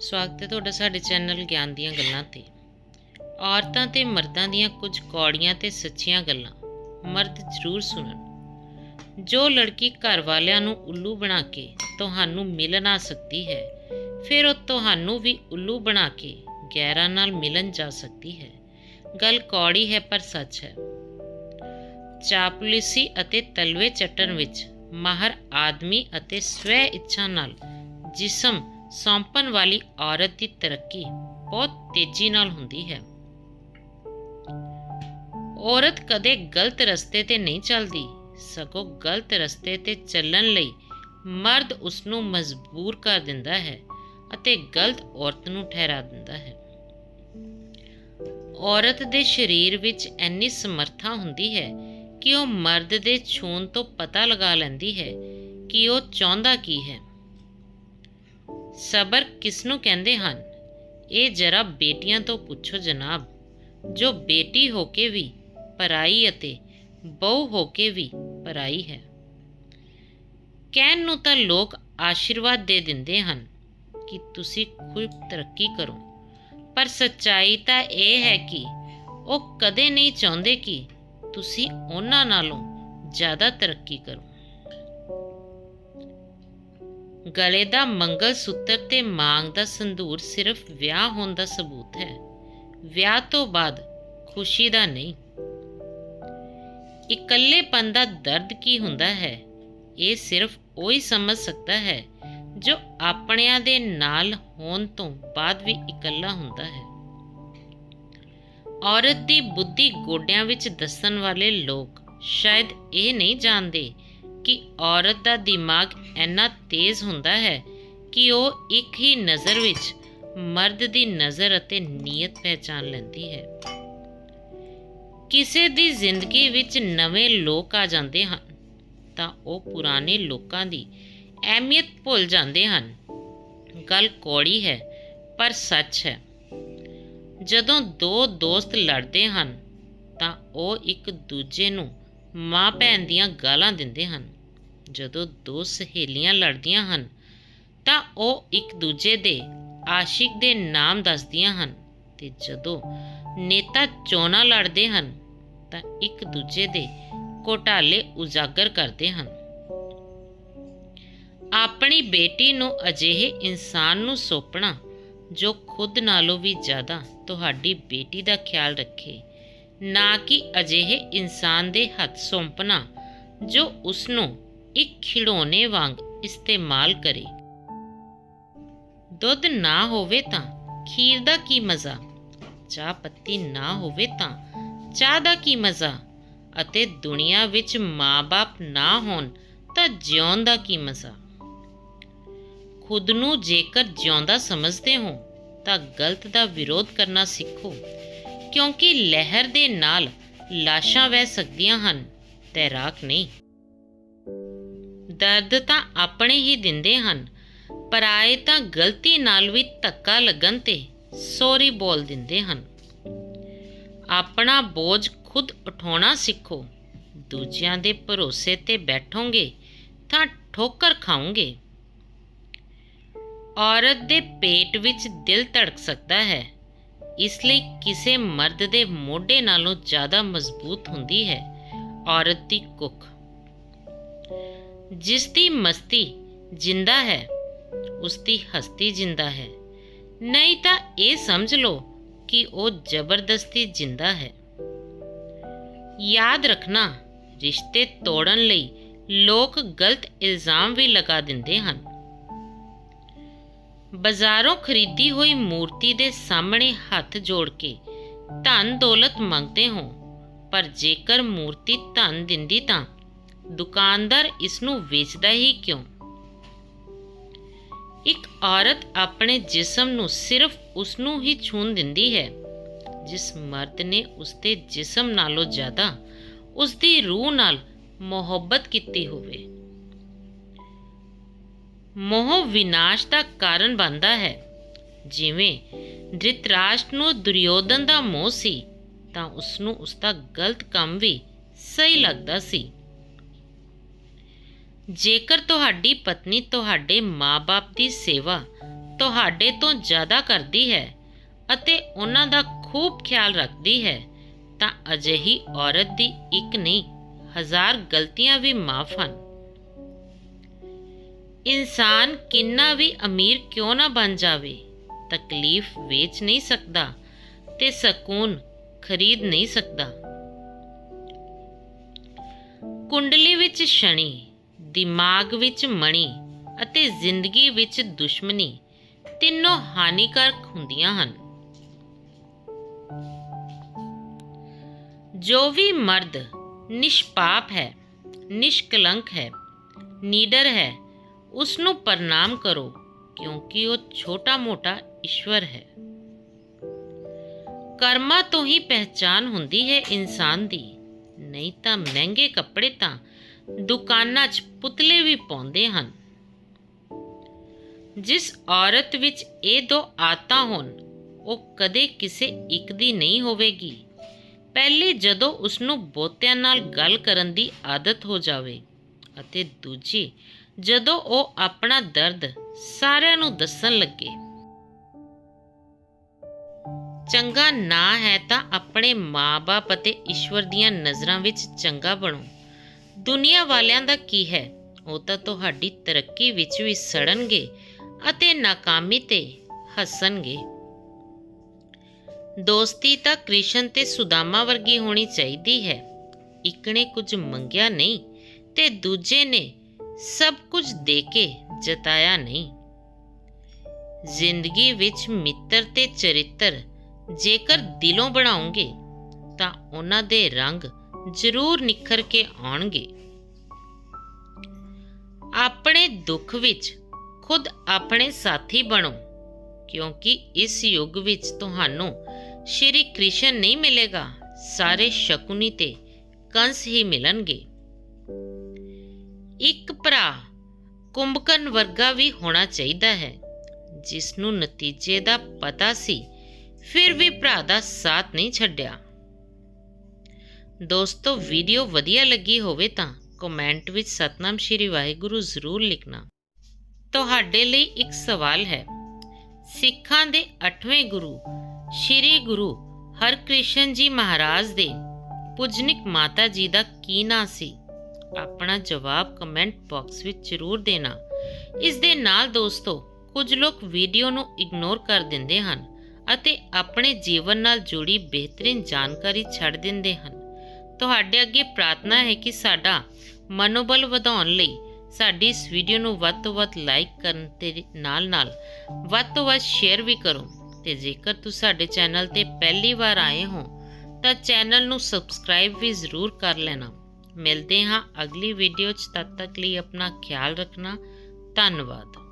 ਸਵਾਗਤ ਹੈ ਤੁਹਾਡਾ ਸਾਡੇ ਚੈਨਲ ਗਿਆਨ ਦੀਆਂ ਗੱਲਾਂ ਤੇ। ਔਰਤਾਂ ਤੇ ਮਰਦਾਂ ਦੀਆਂ ਕੁਝ ਕੌੜੀਆਂ ਤੇ ਸੱਚੀਆਂ ਗੱਲਾਂ, ਮਰਦ ਜ਼ਰੂਰ ਸੁਣਨ। ਜੋ ਲੜਕੀ ਘਰ ਵਾਲਿਆਂ ਨੂੰ ਉੱਲੂ ਬਣਾ ਕੇ ਤੁਹਾਨੂੰ ਮਿਲਣ ਆ ਸਕਦੀ ਹੈ, ਫਿਰ ਉਹ ਤੁਹਾਨੂੰ ਵੀ ਉੱਲੂ ਬਣਾ ਕੇ ਗੈਰਾਂ ਨਾਲ ਮਿਲਣ ਜਾ ਸਕਦੀ ਹੈ। ਗੱਲ ਕੌੜੀ ਹੈ ਪਰ ਸੱਚ ਹੈ। ਚਾਪਲੂਸੀ ਅਤੇ ਤਲਵੇ ਚੱਟਣ ਵਿੱਚ ਮਾਹਰ ਆਦਮੀ ਅਤੇ ਸਵੈ ਇੱਛਾ ਨਾਲ ਜਿਸਮ ਸੌਂਪਣ ਵਾਲੀ ਔਰਤ ਦੀ ਤਰੱਕੀ ਬਹੁਤ ਤੇਜ਼ੀ ਨਾਲ ਹੁੰਦੀ ਹੈ। ਔਰਤ ਕਦੇ ਗਲਤ ਰਸਤੇ ਤੇ ਨਹੀਂ ਚੱਲਦੀ। ਸਗੋਂ ਗਲਤ ਰਸਤੇ ਤੇ ਚੱਲਣ ਲਈ ਮਰਦ ਉਸ ਨੂੰ ਮਜਬੂਰ ਕਰ ਦਿੰਦਾ ਹੈ ਅਤੇ ਗਲਤ ਔਰਤ ਨੂੰ ਠਹਿਰਾ ਦਿੰਦਾ ਹੈ। ਔਰਤ ਦੇ ਸਰੀਰ ਵਿੱਚ ਇੰਨੀ ਸਮਰੱਥਾ ਹੁੰਦੀ ਹੈ ਕਿ ਉਹ ਮਰਦ ਦੇ ਛੂਣ ਤੋਂ ਪਤਾ ਲਗਾ ਲੈਂਦੀ ਹੈ ਕਿ ਉਹ ਚਾਹੁੰਦਾ ਕੀ ਹੈ। ਸਬਰ ਕਿਸ ਨੂੰ ਕਹਿੰਦੇ ਹਨ? ਇਹ ਜਰਾ ਬੇਟੀਆਂ ਤੋਂ ਪੁੱਛੋ ਜਨਾਬ, ਜੋ ਬੇਟੀ ਹੋ ਕੇ ਵੀ ਪਰਾਈ ਅਤੇ ਬਹੁ ਹੋ ਕੇ ਵੀ ਪਰਾਈ ਹੈ। ਕਹਿਣ ਨੂੰ ਤਾਂ ਲੋਕ ਆਸ਼ੀਰਵਾਦ ਦੇ ਦਿੰਦੇ ਹਨ ਕਿ ਤੁਸੀਂ ਖੁਦ ਤਰੱਕੀ ਕਰੋ, ਪਰ ਸੱਚਾਈ ਤਾਂ ਇਹ ਹੈ ਕਿ ਉਹ ਕਦੇ ਨਹੀਂ ਚਾਹੁੰਦੇ ਕਿ ਤੁਸੀਂ ਉਹਨਾਂ ਨਾਲੋਂ ਜ਼ਿਆਦਾ ਤਰੱਕੀ ਕਰੋ। ਗਲੇ ਦਾ ਮੰਗਲ ਸੂਤਰ ਤੇ ਮਾਂਗ ਦਾ ਸੰਧੂਰ ਸਿਰਫ ਵਿਆਹ ਹੋਣ ਦਾ ਸਬੂਤ ਹੈ। ਵਿਆਹ ਤੋਂ ਬਾਅਦ ਖੁਸ਼ੀ ਦਾ ਨਹੀਂ। ਇਕੱਲੇਪਨ ਦਾ ਦਰਦ ਕੀ ਹੁੰਦਾ ਹੈ? ਇਹ ਸਿਰਫ ਉਹ ਹੀ ਸਮਝ ਸਕਦਾ ਹੈ ਜੋ ਆਪਣਿਆਂ ਦੇ ਨਾਲ ਹੋਣ ਤੋਂ ਬਾਅਦ ਵੀ ਇਕੱਲਾ ਹੁੰਦਾ ਹੈ। ਔਰਤ ਦੀ ਬੁੱਧੀ ਗੋਡਿਆਂ ਵਿੱਚ ਦੱਸਣ ਵਾਲੇ ਲੋਕ ਸ਼ਾਇਦ ਇਹ ਨਹੀਂ ਜਾਣਦੇ ਕਿ ਔਰਤ ਦਾ ਦਿਮਾਗ ਇੰਨਾ ਤੇਜ਼ ਹੁੰਦਾ ਹੈ ਕਿ ਉਹ ਇੱਕ ਹੀ ਨਜ਼ਰ ਵਿੱਚ ਮਰਦ ਦੀ ਨਜ਼ਰ ਅਤੇ ਨੀਅਤ ਪਹਿਚਾਨ ਲੈਂਦੀ ਹੈ। ਕਿਸੇ ਦੀ ਜ਼ਿੰਦਗੀ ਵਿੱਚ ਨਵੇਂ ਲੋਕ ਆ ਜਾਂਦੇ ਹਨ, ਤਾਂ ਉਹ ਪੁਰਾਣੇ ਲੋਕਾਂ ਦੀ ਅਹਿਮੀਅਤ ਭੁੱਲ ਜਾਂਦੇ ਹਨ। ਗੱਲ ਕੌੜੀ ਹੈ, ਪਰ ਸੱਚ ਹੈ। ਜਦੋਂ ਦੋ ਦੋਸਤ ਲੜਦੇ ਹਨ, ਤਾਂ ਉਹ ਇੱਕ ਦੂਜੇ ਨੂੰ ਮਾਂ ਭੈਣ ਦੀਆਂ ਗਾਲਾਂ ਦਿੰਦੇ ਹਨ। ਜਦੋਂ ਦੋ ਸਹੇਲੀਆਂ ਲੜਦੀਆਂ ਹਨ, ਤਾਂ ਉਹ ਇੱਕ ਦੂਜੇ ਦੇ ਆਸ਼ਿਕ ਦੇ ਨਾਮ ਦੱਸਦੀਆਂ ਹਨ ਤੇ ਜਦੋਂ ਨੇਤਾ ਚੋਣਾਂ ਲੜਦੇ ਹਨ, ਤਾਂ ਇੱਕ ਦੂਜੇ ਦੇ ਘੋਟਾਲੇ ਉਜਾਗਰ ਕਰਦੇ ਹਨ। ਆਪਣੀ ਬੇਟੀ ਨੂੰ ਅਜਿਹੇ ਇਨਸਾਨ ਨੂੰ ਸੌਂਪਣਾ ਜੋ ਖੁਦ ਨਾਲੋਂ ਵੀ ਜ਼ਿਆਦਾ ਤੁਹਾਡੀ ਬੇਟੀ ਦਾ ਖਿਆਲ ਰੱਖੇ, ਨਾ ਕਿ ਅਜਿਹੇ ਇਨਸਾਨ ਦੇ ਹੱਥ ਸੌਂਪਣਾ ਜੋ ਉਸ ਨੂੰ ਇੱਕ ਖਿਡੌਣੇ ਵਾਂਗ ਇਸਤੇਮਾਲ ਕਰੇ। ਦੁੱਧ ਨਾ ਹੋਵੇ ਤਾਂ ਖੀਰ ਦਾ ਕੀ ਮਜ਼ਾ? ਚਾਹ ਪੱਤੀ ਨਾ ਹੋਵੇ ਤਾਂ ਚਾਹ ਦਾ ਕੀ ਮਜ਼ਾ? ਅਤੇ ਦੁਨੀਆ ਵਿੱਚ ਮਾਂ-ਬਾਪ ਨਾ ਹੋਣ ਤਾਂ ਜਿਉਣ ਦਾ ਕੀ ਮਜ਼ਾ? ਖੁਦ ਨੂੰ ਜੇਕਰ ਜਿਉਂਦਾ ਸਮਝਦੇ ਹੋ ਤਾਂ ਗਲਤ ਦਾ ਵਿਰੋਧ ਕਰਨਾ ਸਿੱਖੋ, ਕਿਉਂਕਿ ਲਹਿਰ ਦੇ ਨਾਲ ਲਾਸ਼ਾਂ ਵਹਿ ਸਕਦੀਆਂ ਹਨ, ਤੈਰਾਕ ਨਹੀਂ। ਦਰਦ ਤਾਂ ਆਪਣੇ ਹੀ ਦਿੰਦੇ ਹਨ ਪਰਾਏ ਤਾਂ ਗਲਤੀ ਨਾਲ ਵੀ ਧੱਕਾ ਲੱਗਣ ਤੇ ਸੌਰੀ ਬੋਲ ਦਿੰਦੇ ਹਨ। ਆਪਣਾ ਬੋਝ ਖੁਦ ਉਠਾਉਣਾ ਸਿੱਖੋ, ਦੂਜਿਆਂ ਦੇ ਭਰੋਸੇ ਤੇ ਬੈਠੋਗੇ ਤਾਂ ਠੋਕਰ ਖਾਓਗੇ। ਔਰਤ ਦੇ ਪੇਟ ਵਿੱਚ ਦਿਲ ਧੜਕ ਸਕਦਾ ਹੈ, ਇਸ ਲਈ ਕਿਸੇ ਮਰਦ ਦੇ ਮੋਢੇ ਨਾਲੋਂ ਜ਼ਿਆਦਾ ਮਜ਼ਬੂਤ ਹੁੰਦੀ ਹੈ ਔਰਤ ਦੀ ਕੁੱਖ। ਜਿਸ ਦੀ ਮਸਤੀ ਜਿੰਦਾ ਹੈ, ਉਸ ਦੀ ਹਸਤੀ ਜਿੰਦਾ ਹੈ। ਨਹੀਂ ਤਾਂ ਇਹ ਸਮਝ ਲਓ ਕਿ ਉਹ ਜ਼ਬਰਦਸਤੀ ਜਿੰਦਾ ਹੈ। ਯਾਦ ਰੱਖਣਾ, ਰਿਸ਼ਤੇ ਤੋੜਨ ਲਈ ਲੋਕ ਗਲਤ ਇਲਜ਼ਾਮ ਵੀ ਲਗਾ ਦਿੰਦੇ ਹਨ। ਬਾਜ਼ਾਰੋਂ ਖਰੀਦੀ ਹੋਈ ਮੂਰਤੀ ਦੇ ਸਾਹਮਣੇ ਹੱਥ ਜੋੜ ਕੇ ਧਨ ਦੌਲਤ ਮੰਗਦੇ ਹੋ, ਪਰ ਜੇਕਰ ਮੂਰਤੀ ਧਨ ਦਿੰਦੀ ਤਾਂ ਦੁਕਾਨਦਾਰ ਇਸ ਨੂੰ ਵੇਚਦਾ ਹੀ ਕਿਉਂ? ਇੱਕ ਔਰਤ ਆਪਣੇ ਜਿਸਮ ਨੂੰ ਸਿਰਫ ਉਸ ਨੂੰ ਹੀ ਛੂਣ ਦਿੰਦੀ ਹੈ। ਜਿਸ ਮਰਦ ਨੇ ਉਸ ਜਿਸਮ ਨਾਲੋਂ ਜ਼ਿਆਦਾ ਉਸ ਦੀ ਰੂਹ ਨਾਲ ਮੁਹੱਬਤ ਕੀਤੀ ਹੋਵੇ। ਮੋਹ ਵਿਨਾਸ਼ ਦਾ ਕਾਰਨ ਬਣਦਾ ਹੈ। ਜਿਵੇਂ ਧ੍ਰਿਤਰਾਸ਼ਟ ਨੂੰ ਦੁਰਯੋਧਨ ਦਾ ਮੋਹ ਸੀ, ਤਾਂ ਉਸ ਨੂੰ ਉਸ ਦਾ ਗਲਤ ਕੰਮ ਵੀ ਸਹੀ ਲੱਗਦਾ ਸੀ। ਜੇਕਰ ਤੁਹਾਡੀ ਪਤਨੀ ਤੁਹਾਡੇ ਮਾਪੇ ਦੀ ਸੇਵਾ ਤੁਹਾਡੇ ਤੋਂ ਜ਼ਿਆਦਾ ਕਰਦੀ ਹੈ ਅਤੇ ਉਹਨਾਂ ਦਾ ਖੂਬ ਖਿਆਲ ਰੱਖਦੀ ਹੈ, ਤਾਂ ਅਜਿਹੀ ਔਰਤ ਦੀ ਇੱਕ ਨਹੀਂ, ਹਜ਼ਾਰ ਗਲਤੀਆਂ ਵੀ ਮਾਫ ਹਨ। ਇਨਸਾਨ ਕਿੰਨਾ ਵੀ ਅਮੀਰ ਕਿਉਂ ਨਾ ਬਣ ਜਾਵੇ, ਤਕਲੀਫ ਵੇਚ ਨਹੀਂ ਸਕਦਾ ਤੇ ਸਕੂਨ ਖਰੀਦ ਨਹੀਂ ਸਕਦਾ। ਕੁੰਡਲੀ ਵਿੱਚ ਸ਼ਨੀ ਦਿਮਾਗ ਵਿੱਚ ਮਣੀ ਅਤੇ ਜ਼ਿੰਦਗੀ ਵਿੱਚ ਦੁਸ਼ਮਣੀ ਤਿੰਨੋਂ ਹਾਨੀਕਾਰਕ ਹੁੰਦੀਆਂ ਹਨ। ਜੋ ਵੀ ਮਰਦ ਨਿਸ਼ਪਾਪ ਹੈ, ਨਿਸ਼ਕਲੰਕ ਹੈ, ਨੀਡਰ ਹੈ ਉਸ ਨੂੰ ਪ੍ਰਣਾਮ ਕਰੋ ਕਿਉਂਕਿ ਉਹ ਛੋਟਾ-ਮੋਟਾ ਈਸ਼ਵਰ ਹੈ। ਕਰਮਾ ਤੋਂ ਹੀ ਪਹਿਚਾਨ ਹੁੰਦੀ ਹੈ ਇਨਸਾਨ ਦੀ, ਨਹੀਂ ਤਾਂ ਮਹਿੰਗੇ ਕੱਪੜੇ ਤਾਂ ਦੁਕਾਨਾਂ 'ਚ ਪੁਤਲੇ ਵੀ ਪਾਉਂਦੇ ਹਨ। ਜਿਸ ਔਰਤ ਵਿੱਚ ਇਹ ਦੋ ਆਦਤਾਂ ਹੋਣ, ਉਹ ਕਦੇ ਕਿਸੇ ਇੱਕ ਦੀ ਨਹੀਂ ਹੋਵੇਗੀ। ਪਹਿਲੇ ਜਦੋਂ ਉਸ ਨੂੰ ਬਹੁਤਿਆਂ ਨਾਲ ਗੱਲ ਕਰਨ ਦੀ ਆਦਤ ਹੋ ਜਾਵੇ ਅਤੇ ਦੂਜੀ ਜਦੋਂ ਉਹ ਆਪਣਾ ਦਰਦ ਸਾਰਿਆਂ ਨੂੰ ਦੱਸਣ ਲੱਗੇ। ਚੰਗਾ ਨਾ ਹੈ ਤਾਂ ਆਪਣੇ ਮਾਪੇ ਅਤੇ ਈਸ਼ਵਰ ਦੀਆਂ ਨਜ਼ਰਾਂ ਵਿੱਚ ਚੰਗਾ ਬਣੋ। ਦੁਨੀਆ ਵਾਲਿਆਂ ਦਾ ਕੀ ਹੈ? ਉਹ ਤਾਂ ਤੁਹਾਡੀ ਤਰੱਕੀ ਵਿੱਚ ਵੀ ਸੜਨਗੇ ਅਤੇ ਨਾਕਾਮੀ ਤੇ ਹੱਸਣਗੇ। ਦੋਸਤੀ ਤਾਂ ਕ੍ਰਿਸ਼ਨ ਤੇ ਸੁਦਾਮਾ ਵਰਗੀ ਹੋਣੀ ਚਾਹੀਦੀ ਹੈ। ਇੱਕ ਨੇ ਕੁਝ ਮੰਗਿਆ ਨਹੀਂ ਤੇ ਦੂਜੇ ਨੇ ਸਭ ਕੁਝ ਦੇ ਕੇ ਜਤਾਇਆ ਨਹੀਂ। ਜ਼ਿੰਦਗੀ ਵਿੱਚ ਮਿੱਤਰ ਤੇ ਚਰਿੱਤਰ ਜੇਕਰ ਦਿਲੋਂ ਬਣਾਉਂਗੇ ਤਾਂ ਉਹਨਾਂ ਦੇ ਰੰਗ ਜ਼ਰੂਰ ਨਿਖਰ ਕੇ ਆਉਣਗੇ। ਆਪਣੇ ਦੁੱਖ ਵਿੱਚ ਖੁਦ ਆਪਣੇ ਸਾਥੀ ਬਣੋ, ਕਿਉਂਕਿ ਇਸ ਯੁੱਗ ਵਿੱਚ ਤੁਹਾਨੂੰ ਸ਼੍ਰੀ ਕ੍ਰਿਸ਼ਨ ਨਹੀਂ ਮਿਲੇਗਾ, ਸਾਰੇ ਸ਼ਕੁਨੀ ਤੇ ਕੰਸ ਹੀ ਮਿਲਣਗੇ। ਇੱਕ ਭਰਾ ਕੁੰਭਕਰਨ ਵਰਗਾ ਵੀ ਹੋਣਾ ਚਾਹੀਦਾ ਹੈ ਜਿਸ ਨੂੰ ਨਤੀਜੇ ਦਾ ਪਤਾ ਸੀ, ਫਿਰ ਵੀ ਭਰਾ ਦਾ ਸਾਥ ਨਹੀਂ ਛੱਡਿਆ। ਦੋਸਤੋ ਵੀਡੀਓ ਵਧੀਆ ਲੱਗੀ ਹੋਵੇ ਤਾਂ ਕਮੈਂਟ ਵਿੱਚ ਸਤਨਾਮ ਸ਼੍ਰੀ ਵਾਹਿਗੁਰੂ ਜ਼ਰੂਰ ਲਿਖਣਾ। ਤੁਹਾਡੇ ਲਈ ਇੱਕ ਸਵਾਲ ਹੈ। ਸਿੱਖਾਂ ਦੇ 8ਵੇਂ ਗੁਰੂ ਸ਼੍ਰੀ ਗੁਰੂ ਹਰਕ੍ਰਿਸ਼ਨ ਜੀ ਮਹਾਰਾਜ ਦੇ ਪੁਜਨਿਕ ਮਾਤਾ ਜੀ ਦਾ ਕੀ ਨਾਂ ਸੀ? ਆਪਣਾ ਜਵਾਬ ਕਮੈਂਟ ਬਾਕਸ ਵਿੱਚ ਜ਼ਰੂਰ ਦੇਣਾ। ਇਸ ਦੇ ਨਾਲ ਦੋਸਤੋ, ਕੁਝ ਲੋਕ ਵੀਡੀਓ ਨੂੰ ਇਗਨੋਰ ਕਰ ਦਿੰਦੇ ਹਨ ਅਤੇ ਆਪਣੇ ਜੀਵਨ ਨਾਲ ਜੁੜੀ ਬਿਹਤਰੀਨ ਜਾਣਕਾਰੀ ਛੱਡ ਦਿੰਦੇ ਹਨ। ਤੁਹਾਡੇ ਅੱਗੇ ਪ੍ਰਾਰਥਨਾ ਹੈ ਕਿ ਸਾਡਾ ਮਨੋਬਲ ਵਧਾਉਣ ਲਈ ਸਾਡੀ ਇਸ ਵੀਡੀਓ ਨੂੰ ਵੱਧ ਤੋਂ ਵੱਧ ਲਾਈਕ ਕਰਨ ਤੇ ਨਾਲ-ਨਾਲ ਵੱਧ ਤੋਂ ਵੱਧ ਸ਼ੇਅਰ ਵੀ ਕਰੋ। ਤੇ ਜੇਕਰ ਤੁਸੀਂ ਸਾਡੇ ਚੈਨਲ ਤੇ ਪਹਿਲੀ ਵਾਰ ਆਏ ਹੋ, ਤਾਂ ਚੈਨਲ ਨੂੰ ਸਬਸਕ੍ਰਾਈਬ ਵੀ ਜ਼ਰੂਰ ਕਰ ਲੈਣਾ। ਮਿਲਦੇ ਹਾਂ ਅਗਲੀ ਵੀਡੀਓ 'ਚ। ਤਦ ਤੱਕ ਲਈ ਆਪਣਾ ਖਿਆਲ ਰੱਖਣਾ। ਧੰਨਵਾਦ।